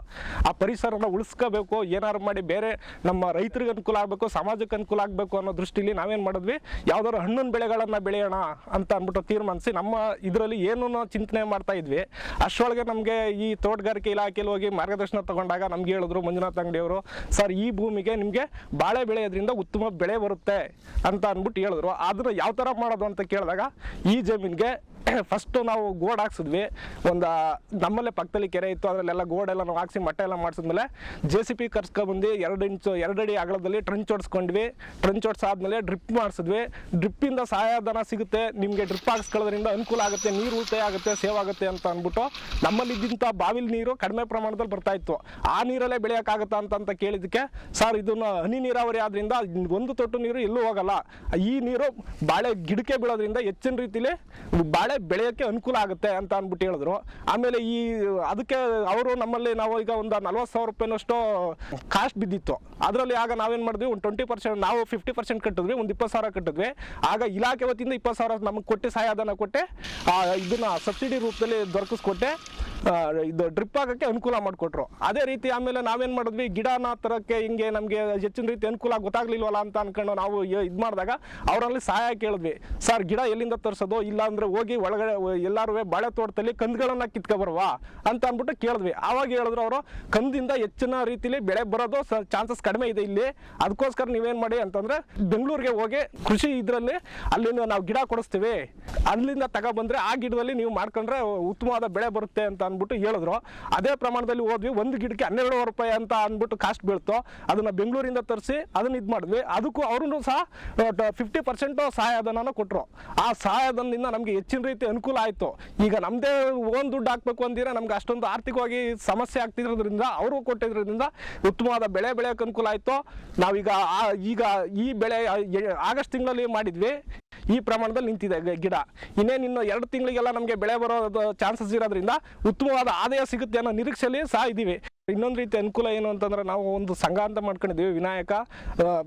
[SPEAKER 7] ಆ ಪರಿಸರನ ಉಳಿಸ್ಕೋಬೇಕು, ಏನಾದ್ರು ಮಾಡಿ ಬೇರೆ ನಮ್ಮ ರೈತರಿಗೆ ಅನುಕೂಲ ಆಗಬೇಕು, ಸಮಾಜಕ್ಕೆ ಅನುಕೂಲ ಆಗಬೇಕು ಅನ್ನೋ ದೃಷ್ಟಿಲಿ ನಾವೇನು ಮಾಡಿದ್ವಿ? ಯಾವ್ದಾದ್ರು ಹಣ್ಣಿನ ಬೆಳೆಗಳನ್ನು ಬೆಳೆಯೋಣ ಅಂತ ಅಂದ್ಬಿಟ್ಟು ತೀರ್ಮಾನಿಸಿ ನಮ್ಮ ಇದರಲ್ಲಿ ಏನು ಚಿಂತನೆ ಮಾಡ್ತಾ ಇದ್ವಿ. ಅಷ್ಟೊಳಗೆ ನಮಗೆ ಈ ತೋಟಗಾರಿಕೆ ಇಲಾಖೆಯಲ್ಲಿ ಹೋಗಿ ಮಾರ್ಗದರ್ಶನ ತಗೊಂಡಾಗ ನಮ್ಗೆ ಹೇಳಿದ್ರು ಮಂಜುನಾಥ್ ಅಂಗಡಿಯವರು ಸರ್, ಈ ಭೂಮಿಗೆ ನಿಮಗೆ ಬಾಳೆ ಬೆಳೆಯೋದ್ರಿಂದ ಉತ್ತಮ ಬೆಳೆ ಬರುತ್ತೆ ಅಂತ ಅಂದ್ಬಿಟ್ಟು ಹೇಳಿದ್ರು. ಅದನ್ನ ಯಾವ ಥರ ಮಾಡೋದು ಅಂತ ಕೇಳಿದಾಗ, ಈ ಜಮೀನಿಗೆ ಫಸ್ಟು ನಾವು ಗೋಡ್ ಹಾಕ್ಸಿದ್ವಿ. ಒಂದು ನಮ್ಮಲ್ಲೇ ಪಕ್ಕದಲ್ಲಿ ಕೆರೆ ಇತ್ತು, ಅದರಲ್ಲೆಲ್ಲ ಗೋಡೆಲ್ಲ ನಾವು ಹಾಕ್ಸಿ ಮಟ್ಟ ಎಲ್ಲ ಮಾಡಿಸಿದ್ಮೇಲೆ ಜೆ ಸಿ ಪಿ ಕರ್ಸ್ಕೊಬಂದು ಎರಡು ಇಂಚು ಎರಡಡಿ ಅಗಲದಲ್ಲಿ ಟ್ರಂಚ್ ಹೊಡ್ಸ್ಕೊಂಡ್ವಿ ಟ್ರಂಚ್ ಹೊಡ್ಸಾದ್ಮೇಲೆ ಡ್ರಿಪ್ ಮಾಡಿಸಿದ್ವಿ. ಡ್ರಿಪ್ಪಿಂದ ಸಹಾಯಧನ ಸಿಗುತ್ತೆ. ನಿಮಗೆ ಡ್ರಿಪ್ ಹಾಕ್ಸ್ಕೊಳ್ಳೋದ್ರಿಂದ ಅನುಕೂಲ ಆಗುತ್ತೆ, ನೀರು ಉಳಿತಾಯ ಆಗುತ್ತೆ, ಸೇವ್ ಆಗುತ್ತೆ ಅಂತ ಅಂದ್ಬಿಟ್ಟು ನಮ್ಮಲ್ಲಿ ಬಾವಿಲಿ ನೀರು ಕಡಿಮೆ ಪ್ರಮಾಣದಲ್ಲಿ ಬರ್ತಾ ಇತ್ತು. ಆ ನೀರಲ್ಲೇ ಬೆಳೆಯೋಕ್ಕಾಗತ್ತಾ ಅಂತ ಅಂತ ಕೇಳಿದ್ದಕ್ಕೆ, ಸರ್, ಇದನ್ನ ಹನಿ ನೀರಾವರಿ ಆದ್ರಿಂದ ಒಂದು ತೊಟ್ಟು ನೀರು ಎಲ್ಲೂ ಹೋಗಲ್ಲ. ಈ ನೀರು ಬಾಳೆ ಗಿಡಕ್ಕೆ ಬೀಳೋದ್ರಿಂದ ಹೆಚ್ಚಿನ ರೀತಿಲಿ ಬಾಳೆ ಬೆಳೆಯೋಕ್ಕೆ ಅನುಕೂಲ ಆಗುತ್ತೆ ಅಂತ ಅಂದ್ಬಿಟ್ಟು ಹೇಳಿದ್ರು. ಆಮೇಲೆ ಈ, ಅದಕ್ಕೆ ಅವರು ನಮ್ಮಲ್ಲಿ ನಾವು ಈಗ ಒಂದು ನಲ್ವತ್ತು ಸಾವಿರ ರೂಪಾಯಿನಷ್ಟು ಕಾಸ್ಟ್ ಬಿದ್ದಿತ್ತು. ಅದರಲ್ಲಿ ಆಗ ನಾವೇನು ಮಾಡಿದ್ವಿ, ಒಂದು ಟ್ವೆಂಟಿ ಪರ್ಸೆಂಟ್ ನಾವು ಫಿಫ್ಟಿ ಪರ್ಸೆಂಟ್ ಕಟ್ಟಿದ್ವಿ, ಒಂದು ಇಪ್ಪತ್ತು ಸಾವಿರ ಕಟ್ಟಿದ್ವಿ. ಆಗ ಇಲಾಖೆ ವತಿಯಿಂದ ಇಪ್ಪತ್ತು ಸಾವಿರ ನಮಗೆ ಕೊಟ್ಟು ಸಹಾಯಧನ ಕೊಟ್ಟೆ ಇದನ್ನು ಸಬ್ಸಿಡಿ ರೂಪದಲ್ಲಿ ದೊರಕಿಸ್ಕೊಟ್ಟೆ. ಇದು ಡ್ರಿಪ್ ಆಗೋಕ್ಕೆ ಅನುಕೂಲ ಮಾಡಿಕೊಟ್ರು. ಅದೇ ರೀತಿ ಆಮೇಲೆ ನಾವೇನು ಮಾಡಿದ್ವಿ, ಗಿಡನ ತರೋಕ್ಕೆ ಹಿಂಗೆ ನಮಗೆ ಹೆಚ್ಚಿನ ರೀತಿ ಅನುಕೂಲ ಗೊತ್ತಾಗ್ಲಿಲ್ವಲ್ಲ ಅಂತ ಅನ್ಕೊಂಡು ನಾವು ಇದು ಮಾಡಿದಾಗ ಅವರಲ್ಲಿ ಸಹಾಯ ಕೇಳಿದ್ವಿ. ಸರ್, ಗಿಡ ಎಲ್ಲಿಂದ ತರಿಸೋದು? ಇಲ್ಲ ಅಂದ್ರೆ ಹೋಗಿ ಒಳಗಡೆ ಎಲ್ಲರೂ ಬಾಳೆ ತೋಟದಲ್ಲಿ ಕಂದುಗಳನ್ನು ಕಿತ್ಕೊಬರ್ವಾ ಅಂತ ಅಂದ್ಬಿಟ್ಟು ಕೇಳಿದ್ವಿ. ಆವಾಗ ಹೇಳಿದ್ರು ಅವರು, ಕಂದಿಂದ ಹೆಚ್ಚಿನ ರೀತಿಲಿ ಬೆಳೆ ಬರೋದು ಚಾನ್ಸಸ್ ಕಡಿಮೆ ಇದೆ ಇಲ್ಲಿ. ಅದಕ್ಕೋಸ್ಕರ ನೀವೇನು ಮಾಡಿ ಅಂತಂದ್ರೆ ಬೆಂಗಳೂರಿಗೆ ಹೋಗಿ ಕೃಷಿ ಇದರಲ್ಲಿ ಅಲ್ಲಿಂದ ನಾವು ಗಿಡ ಕೊಡಿಸ್ತೀವಿ. ಅಲ್ಲಿಂದ ತಗೊಬಂದ್ರೆ ಆ ಗಿಡದಲ್ಲಿ ನೀವು ಮಾಡ್ಕೊಂಡ್ರೆ ಉತ್ತಮವಾದ ಬೆಳೆ ಬರುತ್ತೆ ಅಂತ ಅಂದ್ಬಿಟ್ಟು ಹೇಳಿದ್ರು. ಅದೇ ಪ್ರಮಾಣದಲ್ಲಿ ಹೋದ್ವಿ, ಒಂದು ಗಿಡಕ್ಕೆ ಹನ್ನೆರಡುವರೆ ರೂಪಾಯಿ ಅಂತ ಅಂದ್ಬಿಟ್ಟು ಕಾಸ್ಟ್ ಬೀಳ್ತು. ಅದನ್ನ ಬೆಂಗಳೂರಿಂದ ತರಿಸಿ ಅದನ್ನ ಇದು ಮಾಡಿದ್ವಿ. ಅದಕ್ಕೂ ಅವರು ಸಹ ಫಿಫ್ಟಿ ಪರ್ಸೆಂಟ್ ಸಹಾಯಧನನ ಕೊಟ್ಟರು ಆ ಸಹಾಯಧನದಿಂದ ನಮಗೆ ಹೆಚ್ಚಿನ ರೀತಿ ಅನುಕೂಲ ಆಯಿತು. ಈಗ ನಮ್ಮದೇ ಓನ್ ದುಡ್ಡು ಹಾಕ್ಬೇಕು ಅಂದಿರ, ನಮ್ಗೆ ಅಷ್ಟೊಂದು ಆರ್ಥಿಕವಾಗಿ ಸಮಸ್ಯೆ ಆಗ್ತಿರೋದ್ರಿಂದ, ಅವರು ಕೊಟ್ಟಿದ್ರಿಂದ ಉತ್ತಮವಾದ ಬೆಳೆ ಬೆಳೆಯೋಕೆ ಅನುಕೂಲ ಆಯಿತು. ನಾವೀಗ ಈಗ ಈ ಬೆಳೆ ಆಗಸ್ಟ್ ತಿಂಗಳಲ್ಲಿ ಮಾಡಿದ್ವಿ. ಈ ಪ್ರಮಾಣದಲ್ಲಿ ನಿಂತಿದೆ ಗಿಡ. ಇನ್ನೇನು ಇನ್ನು ಎರಡು ತಿಂಗಳಿಗೆಲ್ಲ ನಮಗೆ ಬೆಳೆ ಬರೋ ಚಾನ್ಸಸ್ ಇರೋದ್ರಿಂದ ಉತ್ತಮವಾದ ಆದಾಯ ಸಿಗುತ್ತೆ ಅನ್ನೋ ನಿರೀಕ್ಷೆಯಲ್ಲಿ ಸಹ ಇದ್ದೀವಿ ಇನ್ನೊಂದು ರೀತಿ ಅನುಕೂಲ ಏನು ಅಂತಂದ್ರೆ ನಾವು ಒಂದು ಸಂಘ ಅಂತ ಮಾಡ್ಕೊಂಡಿದ್ದೀವಿ, ವಿನಾಯಕ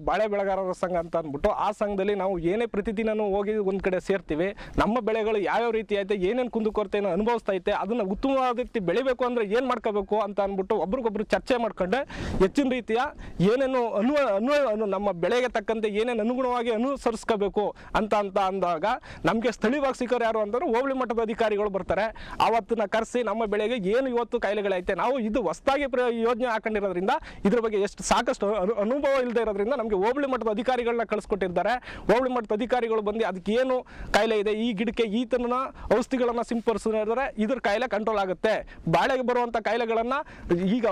[SPEAKER 7] ಬಾಳೆ ಬೆಳೆಗಾರರ ಸಂಘ ಅಂತ ಅಂದ್ಬಿಟ್ಟು ಆ ಸಂಘದಲ್ಲಿ ನಾವು ಏನೇ ಪ್ರತಿದಿನನೂ ಹೋಗಿ ಒಂದು ಕಡೆ ಸೇರ್ತೀವಿ. ನಮ್ಮ ಬೆಳೆಗಳು ಯಾವ್ಯಾವ ರೀತಿ ಐತೆ, ಏನೇನು ಕುಂದುಕೊರತೆಯನ್ನು ಅನುಭವಿಸ್ತಾ ಐತೆ, ಅದನ್ನು ಉತ್ತಮವಾದ ರೀತಿ ಬೆಳಿಬೇಕು ಅಂದರೆ ಏನು ಮಾಡ್ಕೋಬೇಕು ಅಂತ ಅಂದ್ಬಿಟ್ಟು ಒಬ್ರಿಗೊಬ್ರು ಚರ್ಚೆ ಮಾಡ್ಕೊಂಡೆ. ಹೆಚ್ಚಿನ ರೀತಿಯ ಏನೇನು ಅನು ಅನು, ನಮ್ಮ ಬೆಳೆಗೆ ತಕ್ಕಂತೆ ಏನೇನು ಅನುಗುಣವಾಗಿ ಅನುಸರಿಸ್ಕೋಬೇಕು ಅಂತ ಅಂತ ಅಂದಾಗ ನಮಗೆ ಸ್ಥಳೀಯವಾಗಿ ಸಿಕ್ಕೋರು ಯಾರು ಅಂತಂದ್ರೆ ಹೋಬಳಿ ಮಟ್ಟದ ಅಧಿಕಾರಿಗಳು ಬರ್ತಾರೆ. ಅವತ್ತನ್ನ ಕರೆಸಿ ನಮ್ಮ ಬೆಳೆಗೆ ಏನು ಇವತ್ತು ಕಾಯಿಲೆಗಳೈತೆ, ನಾವು ಇದು ಹೊಸದಾಗಿ ಯೋಜನೆ ಹಾಕೊಂಡಿರೋದ್ರಿಂದ ಇದ್ರ ಬಗ್ಗೆ ಎಷ್ಟು ಸಾಕಷ್ಟು ಅನು, ಅನುಭವ ಇಲ್ಲದೆ ಇರೋದ್ರಿಂದ ನಮಗೆ ಹೋಬಳಿ ಮಟ್ಟದ ಅಧಿಕಾರಿಗಳನ್ನ ಕಳಿಸ್ಕೊಟ್ಟಿರ್ತಾರೆ. ಹೋಬಳಿ ಮಟ್ಟದ ಅಧಿಕಾರಿಗಳು ಬಂದು ಅದಕ್ಕೆ ಏನು ಕಾಯಿಲೆ ಇದೆ, ಈ ಗಿಡಕ್ಕೆ ಈ ತನ್ನ ಔಷಧಿಗಳನ್ನು ಸಿಂಪಡಿಸಿದ್ರೆ ಇದ್ರ ಕಾಯಿಲೆ ಕಂಟ್ರೋಲ್ ಆಗುತ್ತೆ. ಬಾಳೆಗೆ ಬರುವಂಥ ಕಾಯಿಲೆಗಳನ್ನು ಈಗ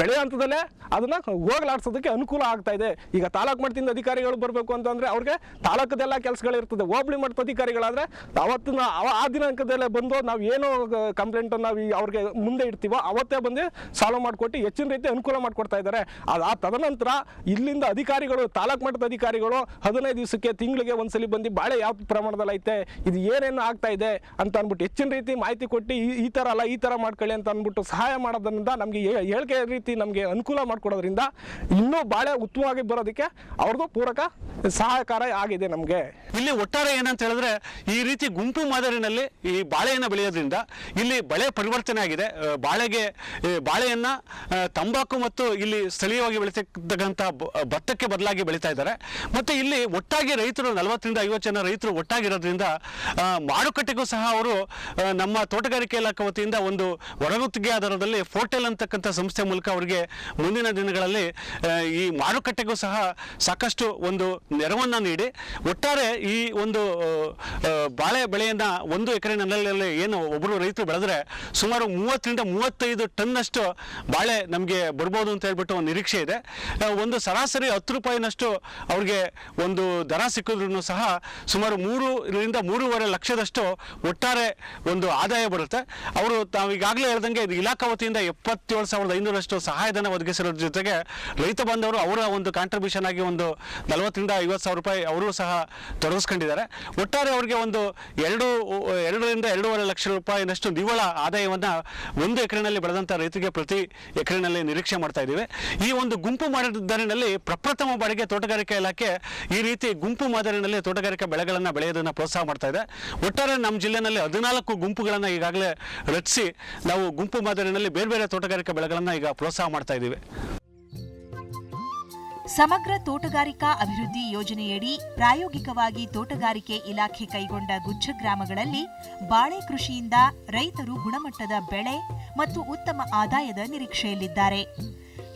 [SPEAKER 7] ಬೆಳೆ ಹಂತದಲ್ಲೇ ಅದನ್ನು ಹೋಗಲಾಡ್ಸೋದಕ್ಕೆ ಅನುಕೂಲ ಆಗ್ತಾ ಇದೆ. ಈಗ ತಾಲೂಕು ಮಟ್ಟದಿಂದ ಅಧಿಕಾರಿಗಳು ಬರಬೇಕು ಅಂತಂದರೆ ಅವ್ರಿಗೆ ತಾಲೂಕದೆಲ್ಲ ಕೆಲಸಗಳಿರ್ತದೆ. ಹೋಬಳಿ ಮಟ್ಟದ ಅಧಿಕಾರಿಗಳಾದರೆ ಅವತ್ತಿನ ಆ ದಿನಾಂಕದಲ್ಲೇ ಬಂದು ನಾವು ಏನು ಕಂಪ್ಲೇಂಟ್ ನಾವು ಅವ್ರಿಗೆ ಮುಂದೆ ಇಡ್ತೀವೋ ಅವತ್ತೇ ಬಂದು ಸಾಲ್ವ್ ಮಾಡಿಕೊಟ್ಟು ಹೆಚ್ಚಿನ ರೀತಿ ಅನುಕೂಲ ಮಾಡಿಕೊಡ್ತಾ ಇದ್ದಾರೆ. ಅದು ಆ ತದನಂತರ ಇಲ್ಲಿಂದ ಅಧಿಕಾರಿಗಳು, ತಾಲೂಕು ಮಟ್ಟದ ಅಧಿಕಾರಿಗಳು ಹದಿನೈದು ದಿವಸಕ್ಕೆ ತಿಂಗಳಿಗೆ ಒಂದ್ಸಲಿ ಬಂದು ಬಾಳೆ ಯಾವ ಪ್ರಮಾಣದಲ್ಲಿ ಐತೆ, ಇದು ಏನೇನು ಆಗ್ತಾ ಇದೆ ಅಂತ ಅಂದ್ಬಿಟ್ಟು ಹೆಚ್ಚಿನ ರೀತಿ ಮಾಹಿತಿ ಕೊಟ್ಟು ಈ ಥರ ಅಲ್ಲ, ಈ ಥರ ಮಾಡ್ಕೊಳ್ಳಿ ಅಂತ ಅಂದ್ಬಿಟ್ಟು ಸಹಾಯ ಮಾಡೋದ್ರಿಂದ ನಮಗೆ ಹೇಳಿಕೆ ರೀತಿ ನಮಗೆ ಅನುಕೂಲ ಮಾಡಿಕೊಡೋದ್ರಿಂದ ಇನ್ನೂ ಬಾಳೆ ಉತ್ತಮವಾಗಿ ಬರೋದಕ್ಕೆ ಅವ್ರದ್ದು ಪೂರಕ ಸಹಾಯಕಾರ ಆಗಿದೆ ನಮಗೆ.
[SPEAKER 3] ಇಲ್ಲಿ ಒಟ್ಟಾರೆ ಏನಂತ ಹೇಳಿದ್ರೆ ಈ ರೀತಿ ಗುಂಪು ಮಾದರಿನಲ್ಲಿ ಈ ಬಾಳೆಯನ್ನು ಬೆಳೆಯೋದ್ರಿಂದ ಇಲ್ಲಿ ಬಳೆ ಪರಿವರ್ತನೆ ಆಗಿದೆ. ಬಾಳೆಗೆ ಈ ಬಾಳೆಯನ್ನ ತಂಬಾಕು ಮತ್ತು ಇಲ್ಲಿ ಸ್ಥಳೀಯವಾಗಿ ಬೆಳೀತಕ್ಕಂಥ ಭತ್ತಕ್ಕೆ ಬದಲಾಗಿ ಬೆಳೀತಾ ಇದ್ದಾರೆ. ಮತ್ತು ಇಲ್ಲಿ ಒಟ್ಟಾಗಿ ರೈತರು, ನಲವತ್ತರಿಂದ ಐವತ್ತು ಜನ ರೈತರು ಒಟ್ಟಾಗಿರೋದ್ರಿಂದ ಮಾರುಕಟ್ಟೆಗೂ ಸಹ ಅವರು ನಮ್ಮ ತೋಟಗಾರಿಕೆ ಇಲಾಖೆ ವತಿಯಿಂದ ಒಂದು ಹೊರಗುತ್ತಿಗೆ ಆಧಾರದಲ್ಲಿ ಫೋಟೆಲ್ ಅಂತಕ್ಕಂಥ ಸಂಸ್ಥೆ ಮೂಲಕ ಅವರಿಗೆ ಮುಂದಿನ ದಿನಗಳಲ್ಲಿ ಈ ಮಾರುಕಟ್ಟೆಗೂ ಸಹ ಸಾಕಷ್ಟು ಒಂದು ನೆರವನ್ನು ನೀಡಿ. ಒಟ್ಟಾರೆ ಈ ಒಂದು ಬಾಳೆ ಬೆಳೆಯನ್ನು ಒಂದು ಎಕರೆ ನೆಲದಲ್ಲಿ ಏನು ಒಬ್ಬರು ರೈತರು ಬೆಳೆದ್ರೆ ಸುಮಾರು ಮೂವತ್ತರಿಂದ ಮೂವತ್ತೈದು ಟನ್ನಷ್ಟು ಬಾಳೆ ನಮಗೆ ಬರ್ಬೋದು ಅಂತ ಹೇಳ್ಬಿಟ್ಟು ಒಂದು ನಿರೀಕ್ಷೆ ಇದೆ. ಒಂದು ಸರಾಸರಿ ಹತ್ತು ರೂಪಾಯಿನಷ್ಟು ಅವ್ರಿಗೆ ಒಂದು ದರ ಸಿಕ್ಕಿದ್ರು ಸಹ ಸುಮಾರು ಮೂರರಿಂದ ಮೂರುವರೆ ಲಕ್ಷದಷ್ಟು ಒಟ್ಟಾರೆ ಒಂದು ಆದಾಯ ಬರುತ್ತೆ. ಅವರು ತಾವೀಗಾಗಲೇ ಹೇಳ್ದಂಗೆ ಇದು ಇಲಾಖಾ ವತಿಯಿಂದ ಎಪ್ಪತ್ತೇಳು ಸಾವಿರದ ಐನೂರಷ್ಟು ಸಹಾಯಧನ ಒದಗಿಸಿರೋದ್ರ ಜೊತೆಗೆ ರೈತ ಬಾಂಧವರು ಅವರ ಒಂದು ಕಾಂಟ್ರಿಬ್ಯೂಷನ್ ಆಗಿ ಒಂದು ನಲವತ್ತರಿಂದ ಐವತ್ತು ಸಾವಿರ ರೂಪಾಯಿ ಅವರು ಸಹ ತೊಡಗಿಸ್ಕೊಂಡಿದ್ದಾರೆ. ಒಟ್ಟಾರೆ ಅವರಿಗೆ ಒಂದು ಎರಡು, ಎರಡರಿಂದ ಎರಡೂವರೆ ಲಕ್ಷ ರೂಪಾಯಿನಷ್ಟು ನಿವ್ವಳ ಆದಾಯವನ್ನು ಒಂದು ಎಕರೆನಲ್ಲಿ ಬೆಳೆದಂಥ ರೈತರಿಗೆ ಪ್ರತಿ ಎಕರೆನಲ್ಲಿ ನಿರೀಕ್ಷೆ ಮಾಡ್ತಾ ಇದ್ದೀವಿ. ಈ ಒಂದು ಗುಂಪು ಮಾದರಿನಲ್ಲಿ ಪ್ರಪ್ರಥಮ ಬಾಡಿಗೆ ತೋಟಗಾರಿಕೆ ಇಲಾಖೆ ಈ ರೀತಿ ಗುಂಪು ಮಾದರಿನಲ್ಲಿ ತೋಟಗಾರಿಕೆ ಬೆಳೆಗಳನ್ನು ಬೆಳೆಯೋದನ್ನು ಪ್ರೋತ್ಸಾಹ ಮಾಡ್ತಾ ಇದೆ. ಒಟ್ಟಾರೆ ನಮ್ಮ ಜಿಲ್ಲೆನಲ್ಲಿ ಹದಿನಾಲ್ಕು ಗುಂಪುಗಳನ್ನು ಈಗಾಗಲೇ ರಚಿಸಿ ನಾವು ಗುಂಪು ಮಾದರಿನಲ್ಲಿ ಬೇರೆ ಬೇರೆ ತೋಟಗಾರಿಕೆ ಬೆಳೆಗಳನ್ನು ಈಗ ಪ್ರೋತ್ಸಾಹ ಮಾಡ್ತಾ ಇದ್ದೀವಿ.
[SPEAKER 2] ಸಮಗ್ರ ತೋಟಗಾರಿಕಾ ಅಭಿವೃದ್ಧಿ ಯೋಜನೆಯಡಿ ಪ್ರಾಯೋಗಿಕವಾಗಿ ತೋಟಗಾರಿಕೆ ಇಲಾಖೆ ಕೈಗೊಂಡ ಗುಚ್ಛ ಗ್ರಾಮಗಳಲ್ಲಿ ಬಾಳೆ ಕೃಷಿಯಿಂದ ರೈತರು ಗುಣಮಟ್ಟದ ಬೆಳೆ ಮತ್ತು ಉತ್ತಮ ಆದಾಯದ ನಿರೀಕ್ಷೆಯಲ್ಲಿದ್ದಾರೆ.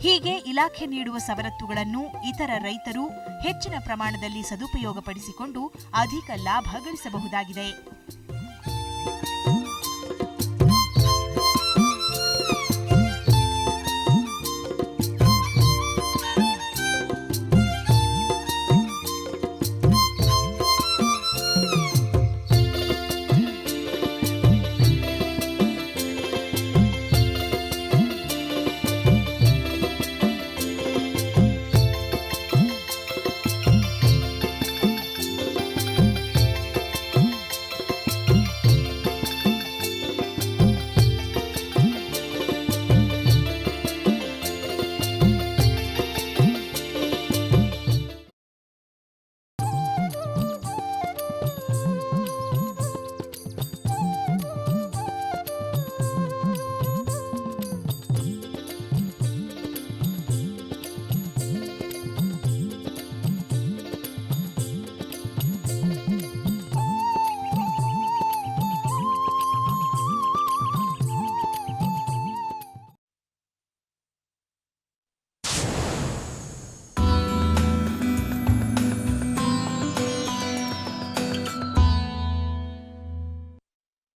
[SPEAKER 2] ಹೀಗೆ ಇಲಾಖೆ ನೀಡುವ ಸವಲತ್ತುಗಳನ್ನು ಇತರ ರೈತರು ಹೆಚ್ಚಿನ ಪ್ರಮಾಣದಲ್ಲಿ ಸದುಪಯೋಗಪಡಿಸಿಕೊಂಡು ಅಧಿಕ ಲಾಭ ಗಳಿಸಬಹುದಾಗಿದೆ.